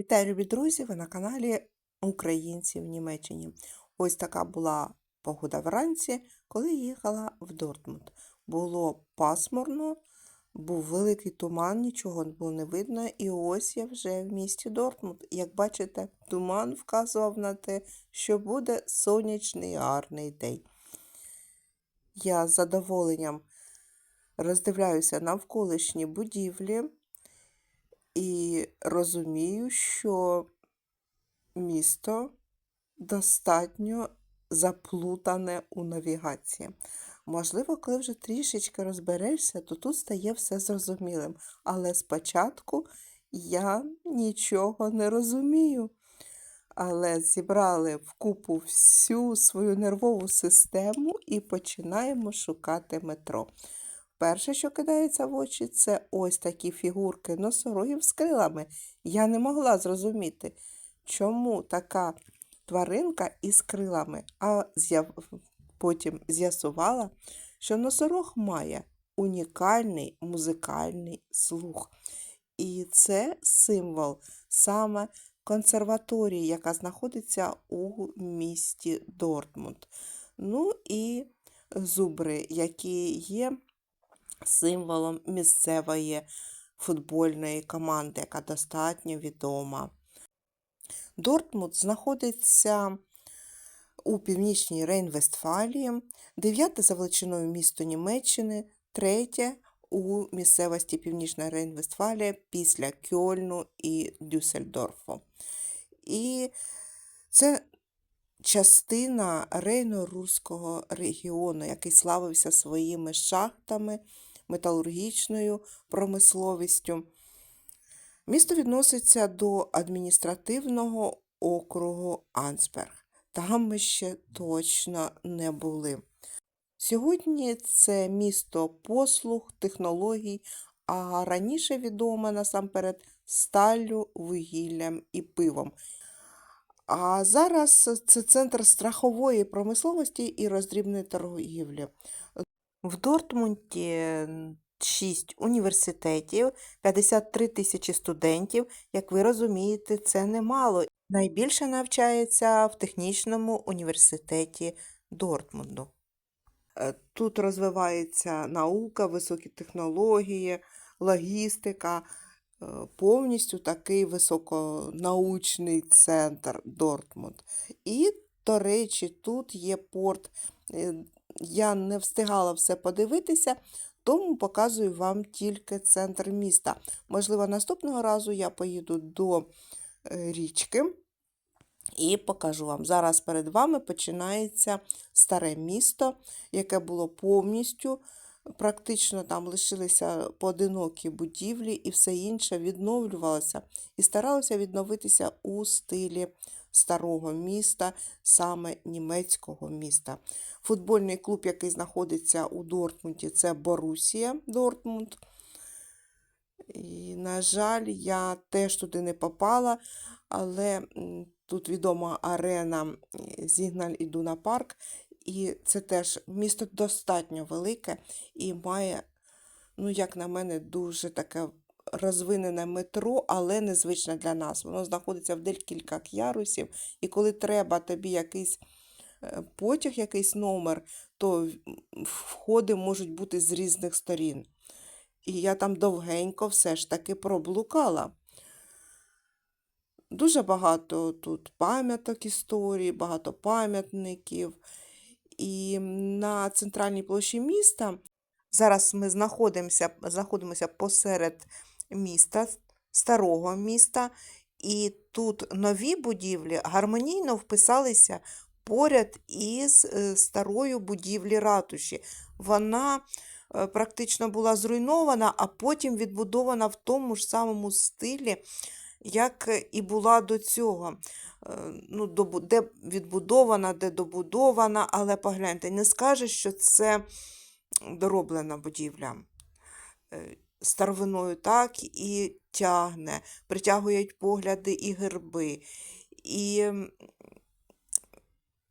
Вітаю, любі друзі! Ви на каналі Українці в Німеччині. Ось така була погода вранці, коли їхала в Дортмунд. Було пасмурно, був великий туман, нічого було не видно. І ось я вже в місті Дортмунд. Як бачите, туман вказував на те, що буде сонячний гарний день. Я з задоволенням роздивляюся навколишні будівлі і розумію, що місто достатньо заплутане у навігації. Можливо, коли вже трішечки розберешся, то тут стає все зрозумілим. Але спочатку я нічого не розумію. Але зібрали вкупу всю свою нервову систему і починаємо шукати метро. Перше, що кидається в очі, це ось такі фігурки носорогів з крилами. Я не могла зрозуміти, чому така тваринка із крилами, а потім з'ясувала, що носорог має унікальний музикальний слух. І це символ саме консерваторії, яка знаходиться у місті Дортмунд. Ну і зубри, які є символом місцевої футбольної команди, яка достатньо відома. Дортмунд знаходиться у північній Рейн-Вестфалії, дев'яте за величиною місто Німеччини, третє у місцевості Північна Рейн-Вестфалія після Кьольну і Дюссельдорфу. І це частина Рейно-Руського регіону, який славився своїми шахтами, металургічною промисловістю. Місто відноситься до адміністративного округу Ансберг. Там ми ще точно не були. Сьогодні це місто послуг, технологій, а раніше відоме насамперед сталлю, вугіллям і пивом. А зараз це центр страхової промисловості і роздрібної торгівлі. В Дортмунді 6 університетів, 53 тисячі студентів. Як ви розумієте, це немало. Найбільше навчається в технічному університеті Дортмунду. Е, Тут розвивається наука, високі технології, логістика, е, повністю такий високонаучний центр Дортмунд. І, до речі, тут є порт. Я не встигала все подивитися, тому показую вам тільки центр міста. Можливо, наступного разу я поїду до е, річки і покажу вам. Зараз перед вами починається старе місто, яке було повністю, практично там лишилися поодинокі будівлі і все інше відновлювалося і старалося відновитися у стилі старого міста, саме німецького міста. Футбольний клуб, який знаходиться у Дортмунді, це Борусія Дортмунд. І, на жаль, я теж туди не попала, але тут відома арена е, Зігналь Ідуна Парк, і це теж місто достатньо велике і має, ну, як на мене, дуже таке розвинене метро, але незвичне для нас. Воно знаходиться в декілька ярусів, і коли треба тобі якийсь е, потяг, якийсь номер, то входи можуть бути з різних сторін. І я там довгенько все ж таки проблукала. Дуже багато тут пам'яток історії, багато пам'ятників. І на центральній площі міста зараз ми знаходимося, знаходимося посеред міста, старого міста, і тут нові будівлі гармонійно вписалися поряд із е, старою будівлі ратуші. Вона е, практично була зруйнована, а потім відбудована в тому ж самому стилі, як е, і була до цього. Ну, де відбудована, де добудована, але погляньте, не скажеш, що це дороблена будівля. Старовиною так і тягне, притягують погляди і герби, і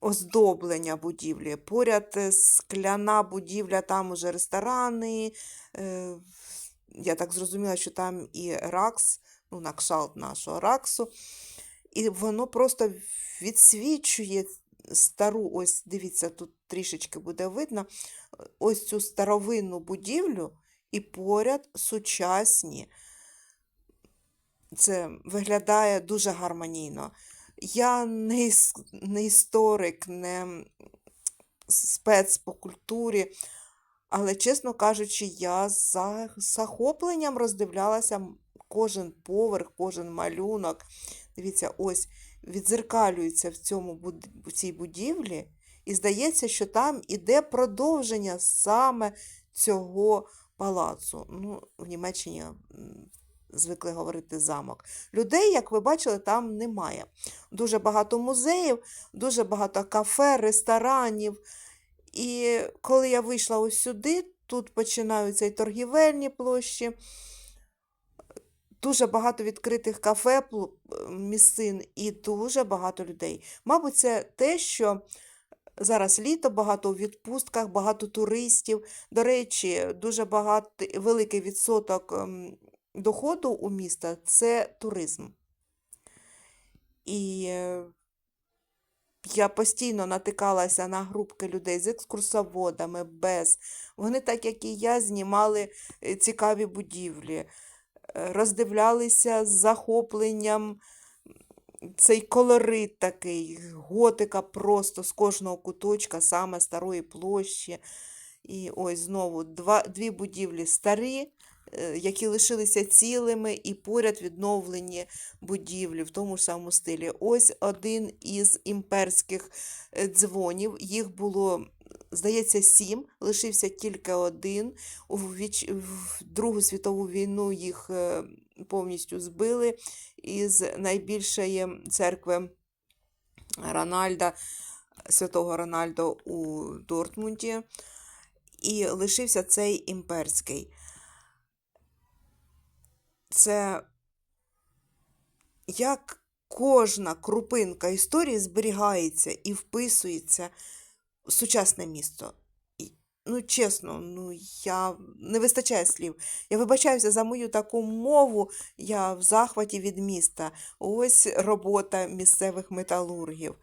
оздоблення будівлі. Поряд е, скляна будівля, там уже ресторани. е, Я так зрозуміла, що там і РАКС ну, на нашого раксу. І воно просто відсвічує стару, ось дивіться, тут трішечки буде видно, ось цю старовинну будівлю і поряд сучасні. Це виглядає дуже гармонійно. Я не, не історик, не спец по культурі, але, чесно кажучи, я за захопленням роздивлялася кожен поверх, кожен малюнок. Дивіться, ось відзеркалюється в, цьому, в цій будівлі, і здається, що там іде продовження саме цього палацу. Ну, в Німеччині звикли говорити замок. Людей, як ви бачили, там немає. Дуже багато музеїв, дуже багато кафе, ресторанів. І коли я вийшла ось сюди, тут починаються і торгівельні площі, дуже багато відкритих кафе, місцин і дуже багато людей. Мабуть, це те, що зараз літо, багато у відпустках, багато туристів. До речі, дуже багато, великий відсоток ем, доходу у міста це туризм. І е, я постійно натикалася на групки людей з екскурсоводами, без. Вони, так як і я, знімали е, цікаві будівлі, е, роздивлялися з захопленням цей колорит такий, готика просто з кожного куточка, саме старої площі. І ось знову два, дві будівлі старі, е, які лишилися цілими, і поряд відновлені будівлі в тому ж самому стилі. Ось один із імперських е, дзвонів. Їх було, здається, сім, лишився тільки один. У Другу світову війну їх е, повністю збили із найбільшої церкви Рональда, святого Рональда у Дортмунді. І лишився цей імперський. Це як кожна крупинка історії зберігається і вписується в сучасне місто. Ну, чесно, ну, я не вистачає слів. Я вибачаюся за мою таку мову, я в захваті від міста. Ось робота місцевих металургів.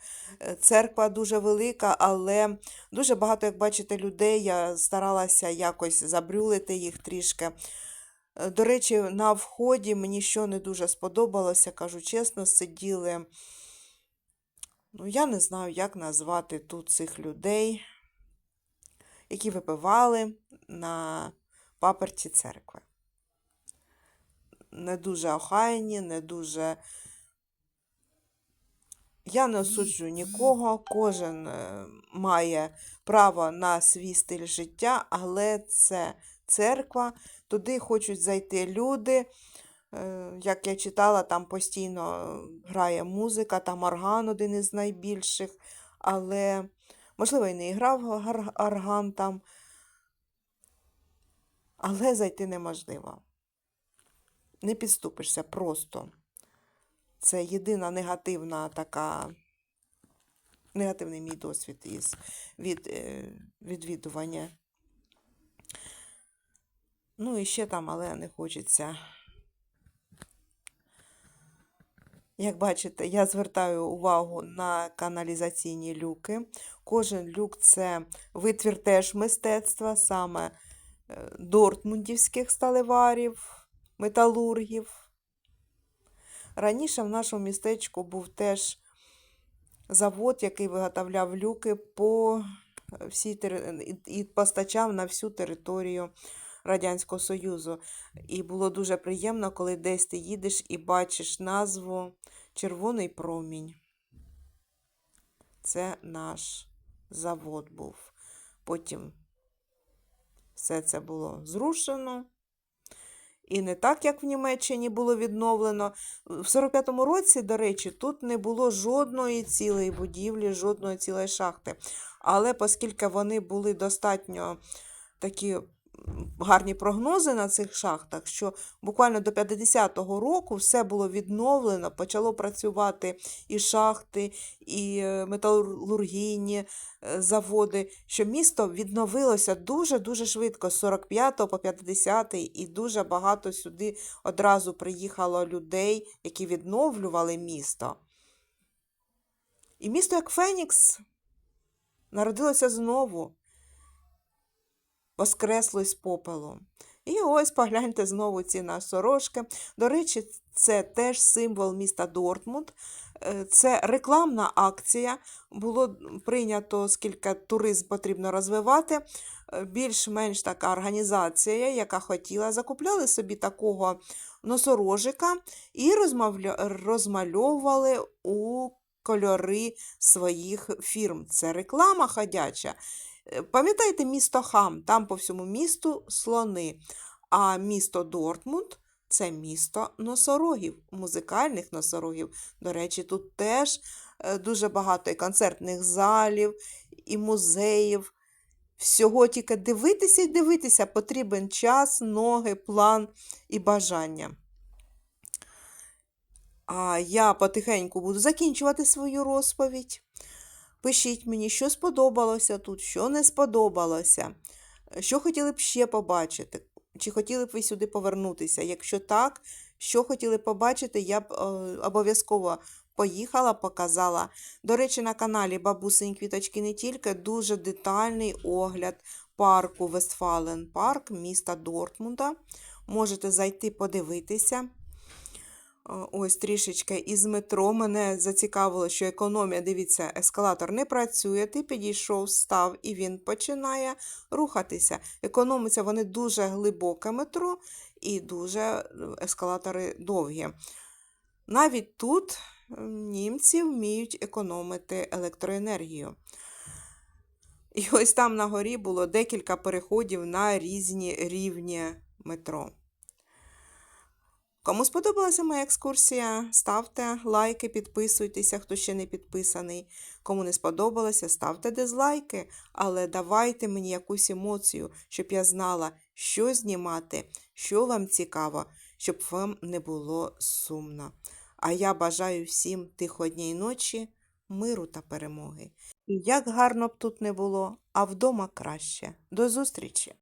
Е, Церква дуже велика, але дуже багато, як бачите, людей. Я старалася якось забрюлити їх трішки. Е, До речі, на вході мені що не дуже сподобалося, кажу чесно, сиділи. Ну, я не знаю, як назвати тут цих людей, які випивали на паперті церкви. Не дуже охайні, не дуже. Я не осуджую нікого, кожен е, має право на свій стиль життя, але це церква, туди хочуть зайти люди. Е, Як я читала, там постійно грає музика, там орган один із найбільших, але, можливо, і не грав орган там, але зайти неможливо. Не підступишся просто. Це єдина негативна така, негативний мій досвід із від, е, відвідування. Ну і ще там, але не хочеться. Як бачите, я звертаю увагу на каналізаційні люки. Кожен люк це витвір теж мистецтва, саме е, дортмундівських сталеварів, металургів. Раніше в нашому містечку був теж завод, який виготовляв люки по е, всій і постачав на всю територію Радянського Союзу. І було дуже приємно, коли десь ти їдеш і бачиш назву Червоний промінь. Це наш завод був. Потім все це було зрушено. І не так, як в Німеччині було відновлено. В 45-му році, до речі, тут не було жодної цілої будівлі, жодної цілої шахти. Але оскільки вони були достатньо такі гарні прогнози на цих шахтах, що буквально до 50-го року все було відновлено, почало працювати і шахти, і е, металургійні е, заводи, що місто відновилося дуже-дуже швидко, з 45 по 50 і дуже багато сюди одразу приїхало людей, які відновлювали місто. І місто, як Фенікс, народилося знову, воскресло з попелу. І ось погляньте знову ці носорожки. До речі, це теж символ міста Дортмунд. Е, Це рекламна акція. Було прийнято, скільки туризм потрібно розвивати. е, Більш-менш така організація, яка хотіла, закупляли собі такого носорожика і розмальовували у кольори своїх фірм. Це реклама ходяча. Пам'ятаєте місто Хам? Там по всьому місту слони. А місто Дортмунд це місто носорогів, музикальних носорогів. До речі, тут теж е, дуже багато і концертних залів, і музеїв. Всього тільки дивитися і дивитися потрібен час, ноги, план і бажання. А я потихеньку буду закінчувати свою розповідь. Пишіть мені, що сподобалося тут, що не сподобалося, що хотіли б ще побачити, чи хотіли б ви сюди повернутися. Якщо так, що хотіли побачити, я б е, обов'язково поїхала, показала. До речі, на каналі Бабусині Квіточки не тільки дуже детальний огляд парку Вестфален парк міста Дортмунда. Можете зайти подивитися. Ось трішечки із метро. Мене зацікавило, що економія, дивіться, ескалатор не працює. Ти підійшов, став і він починає рухатися. Економиться вони дуже глибоке метро і дуже е, ескалатори довгі. Навіть тут німці вміють економити електроенергію. І ось там на горі було декілька переходів на різні рівні метро. Кому сподобалася моя екскурсія, ставте лайки, підписуйтеся, хто ще не підписаний. Кому не сподобалося, ставте дизлайки, але давайте мені якусь емоцію, щоб я знала, що знімати, що вам цікаво, щоб вам не було сумно. А я бажаю всім тиходній ночі, миру та перемоги. І як гарно б тут не було, а вдома краще. До зустрічі!